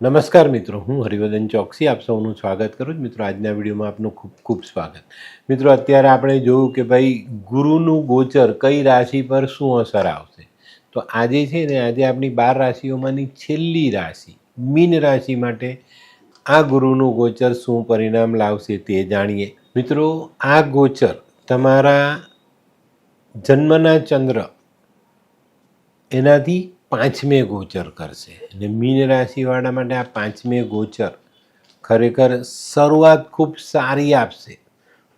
નમસ્કાર મિત્રો, હું હરિવર્ધન ચોકસી, આપ સૌનું સ્વાગત કરું છું. મિત્રો, આજના વિડીયોમાં આપનું ખૂબ ખૂબ સ્વાગત. મિત્રો, અત્યારે આપણે જોયું કે ભાઈ, ગુરુનું ગોચર કઈ રાશિ પર શું અસર આવશે? તો આજે છે ને, આજે આપણી બાર રાશિઓમાંની છેલ્લી રાશિ, મીન રાશિ માટે આ ગુરુનું ગોચર શું પરિણામ લાવશે તે જાણીએ. મિત્રો, આ ગોચર તમારા જન્મના ચંદ્ર, એનાથી પાંચમે ગોચર કરશે. અને મીન રાશિવાળા માટે આ પાંચમે ગોચર ખરેખર શરૂઆત ખૂબ સારી આપશે.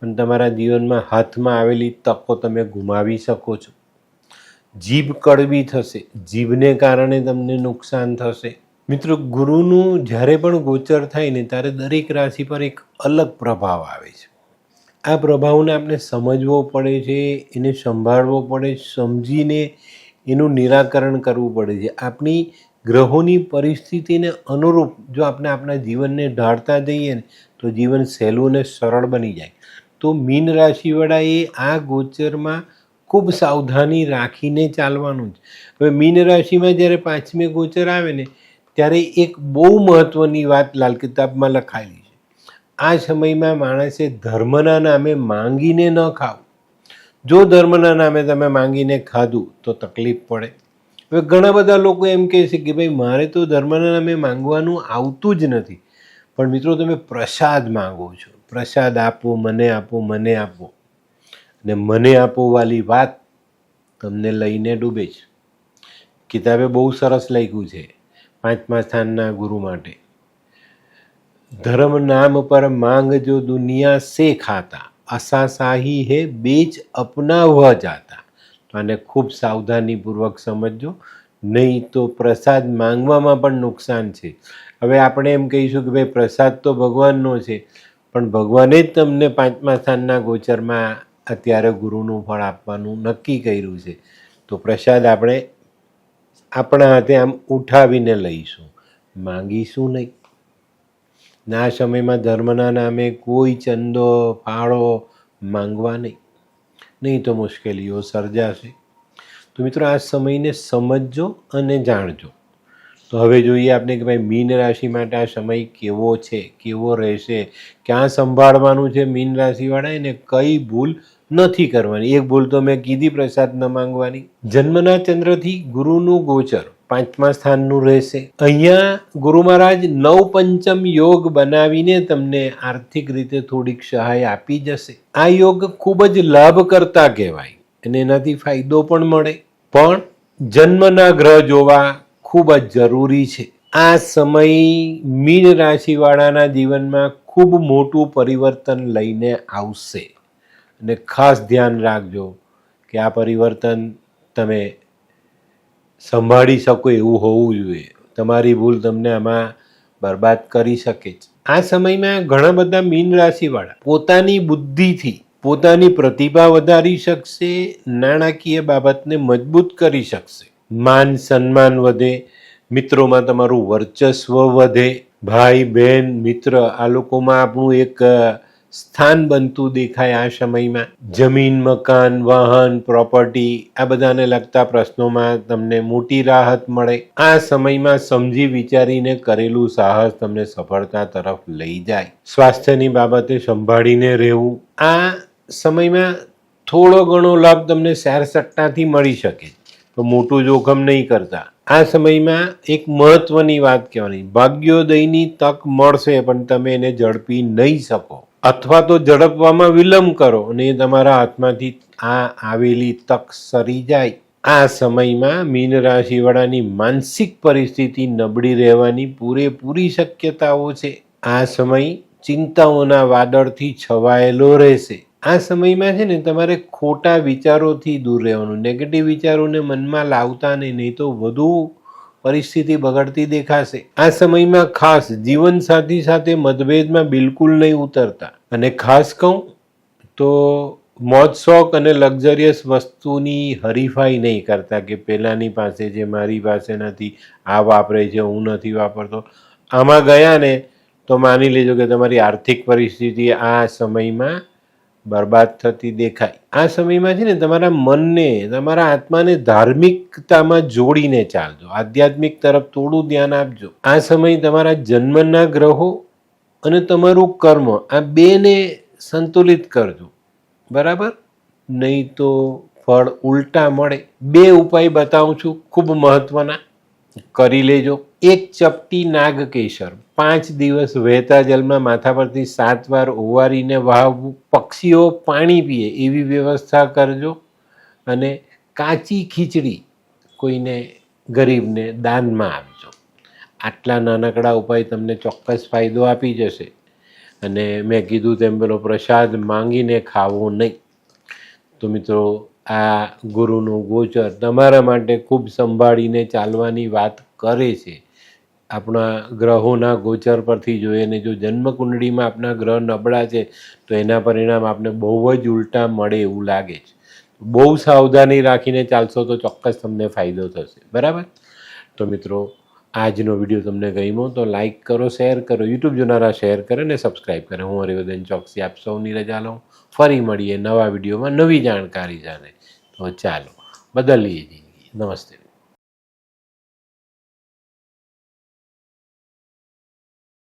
પણ તમારા જીવનમાં હાથમાં આવેલી તકો તમે ગુમાવી શકો છો. જીભ કડવી થશે. જીભને કારણે તમને નુકસાન થશે. મિત્રો, ગુરુનું જ્યારે પણ ગોચર થાય ને ત્યારે દરેક રાશિ પર એક અલગ પ્રભાવ આવે છે. આ પ્રભાવને આપણે સમજવો પડે છે, એને સંભાળવો પડે, સમજીને એનું નિરાકરણ કરવું પડે છે. આપણી ગ્રહોની પરિસ્થિતિને અનુરૂપ જો આપણે આપણા જીવનને ઢાળતા જઈએ ને, તો જીવન સહેલું અને સરળ બની જાય. તો મીન રાશિવાળાએ આ ગોચરમાં ખૂબ સાવધાની રાખીને ચાલવાનું છે. હવે મીન રાશિમાં જ્યારે પાંચમે ગોચર આવે ને, ત્યારે એક બહુ મહત્ત્વની વાત લાલ કિતાબમાં લખાયેલી છે. આ સમયમાં માણસે ધર્મના નામે માંગીને ન ખાવું. જો ધર્મના નામે તમે માંગીને ખાધું તો તકલીફ પડે. હવે ઘણા બધા લોકો એમ કહે છે કે ભાઈ, મારે તો ધર્મના નામે માંગવાનું આવતું જ નથી. પણ મિત્રો, તમે પ્રસાદ માંગો છો. પ્રસાદ આપો, મને આપો મને આપો. અને મને આપો વાલી વાત તમને લઈને ડૂબે છે. કિતાબે બહુ સરસ લખ્યું છે પાંચમા સ્થાનના ગુરુ માટે. ધર્મ નામ પર માંગ જો દુનિયા સે ખાતા. આશા શાહી હે બેચ અપનાવવા જાતા. આને ખૂબ સાવધાનીપૂર્વક સમજજો. નહીં તો પ્રસાદ માંગવામાં પણ નુકસાન છે. હવે આપણે એમ કહીશું કે ભાઈ, પ્રસાદ તો ભગવાનનો છે, પણ ભગવાને જ તમને પાંચમા સ્થાનના ગોચરમાં અત્યારે ગુરુનું ફળ આપવાનું નક્કી કર્યું છે. તો પ્રસાદ આપણે આપણા હાથે આમ ઉઠાવીને લઈશું. માંગીશું નહીં. ના સમયમાં ધર્મના નામે કોઈ ચંદો, ફાળો માંગવા નહીં. નહીં તો મુશ્કેલીઓ સર્જાશે. તો મિત્રો આ સમયને સમજજો અને જાણજો. તો હવે જોઈએ આપણે કે ભાઈ મીન રાશિ માટે આ સમય કેવો છે, કેવો રહેશે, ક્યાં સંભાળવાનું છે મીન રાશિવાળા એને કઈ ભૂલ નથી કરવાની. એક ભૂલ તો મેં કીધી પ્રસાદ ન માંગવાની. જન્મના ચંદ્રથી ગુરુનું ગોચર. પાંચમા સ્થાનનું રહેશે. અહીંયા ગુરુ મહારાજ નવ પંચમ યોગ બનાવીને તમને આર્થિક રીતે થોડીક સહાય આપી જશે. આ યોગ ખૂબ જ લાભકર્તા કહેવાય અને એનાથી ફાયદો પણ મળે. પણ જન્મના ગ્રહ જોવા ખૂબ જ જરૂરી છે. આ સમય મીન રાશિવાળાના જીવનમાં ખૂબ મોટું પરિવર્તન લઈને આવશે. અને ખાસ ધ્યાન રાખજો કે આ પરિવર્તન તમે સંભાળી શકો એવું હોવું જોઈએ. તમારી ભૂલ તમને આમાં બરબાદ કરી શકે છે. આ સમયમાં ઘણા બધા મીન રાશિવાળા પોતાની બુદ્ધિથી પોતાની પ્રતિભા વધારી શકશે, નાણાકીય બાબતને મજબૂત કરી શકશે. માન સન્માન વધે, મિત્રોમાં તમારું વર્ચસ્વ વધે, ભાઈ, બહેન, મિત્ર, આ લોકોમાં આપણું એક સ્થાન બનતું દેખાય આ સમયમાં. જમીન, મકાન, વાહન પ્રોપર્ટી આ બધાને લગતા પ્રશ્નોમાં તમને મોટી રાહત મળે. આ સમયમાં સમજી વિચારીને કરેલું સાહસ તમને સફળતા તરફ લઈ જાય. સ્વાસ્થ્યની બાબતે સંભાળીને રહેવું. આ સમયમાં થોડો ઘણો લાભ તમને શેર સટ્ટાથી મળી શકે. તો મોટું જોખમ નહીં કરતા. આ સમયમાં એક મહત્વની વાત કહેવાની. ભાગ્યોદયની તક મળશે, પણ તમે એને ઝડપી નહીં શકો. અથવા તો ઝડપવામાં વિલંબ કરો અને તમારા હાથમાંથી આ આવેલી તક સરી જાય. આ સમયમાં મીન રાશિવાળાની માનસિક પરિસ્થિતિ નબળી રહેવાની પૂરેપૂરી શક્યતાઓ છે. આ સમય ચિંતાઓના વાદળથી છવાયેલો રહેશે. આ સમયમાં છે ને તમારે ખોટા વિચારોથી દૂર રહેવાનું નેગેટિવ વિચારોને મનમાં લાવતા નહીં નહીં તો વધુ પરિસ્થિતિ બગડતી દેખાશે. આ સમયમાં ખાસ જીવનસાથી સાથે મતભેદમાં બિલકુલ નહીં ઉતરતા. અને ખાસ કહું તો મોજ, શોખ અને લક્ઝરિયસ વસ્તુની હરીફાઈ નહીં કરતા કે પહેલાંની પાસે જે મારી પાસે નથી, આ વાપરે છે, હું નથી વાપરતો. આમાં ગયા ને તો માની લેજો કે તમારી આર્થિક પરિસ્થિતિ આ સમયમાં બરબાદ થતી દેખાય. આ સમયમાં છે ને તમારા મનને, તમારા આત્માને ધાર્મિકતામાં જોડીને ચાલજો. આધ્યાત્મિક તરફ થોડું ધ્યાન આપજો. આ સમય તમારા જન્મના ગ્રહો અને તમારું કર્મ, આ બેને સંતુલિત કરજો. બરાબર? નહીં તો ફળ ઉલટા મળે. બે ઉપાય બતાવું છું, ખૂબ મહત્વના. કરી લેજો. એક ચપટી નાગ કેસર પાંચ દિવસ વહેતા જલમાં માથા પરથી સાત વાર ઓવારીને વહાવવું પક્ષીઓ પાણી પીએ, એવી વ્યવસ્થા કરજો. અને કાચી ખીચડી કોઈને ગરીબને દાનમાં આપજો. આટલા નાનકડા ઉપાય તમને ચોક્કસ ફાયદો આપી જશે. અને મેં કીધું તેમ પેલો પ્રસાદ માંગીને ખાવો નહીં. તો મિત્રો, આ ગુરુનું ગોચર તમારા માટે ખૂબ સંભાળીને ચાલવાની વાત કરે છે. આપણા ગ્રહોના ગોચર પરથી જોઈએ ને જો જન્મકુંડળીમાં આપણા ગ્રહ નબળા છે, તો એના પરિણામ આપને બહુ જ ઉલટા મળે એવું લાગે છે. બહુ સાવધાની રાખીને ચાલશો તો ચોક્કસ તમને ફાયદો થશે. બરાબર? તો મિત્રો, આજનો વીડિયો તમને ગમ્યો તો લાઇક કરો, શેર કરો, યુટ્યુબ જોનારા શેર કરે ને સબસ્ક્રાઈબ કરે. હું હરિવર્ધન ચોકસી આપ સૌની રજા લઉં. ફરી મળીએ નવા વિડીયોમાં નવી જાણકારી જાણે તો ચાલો, બદલીએ જિંદગી. નમસ્તે.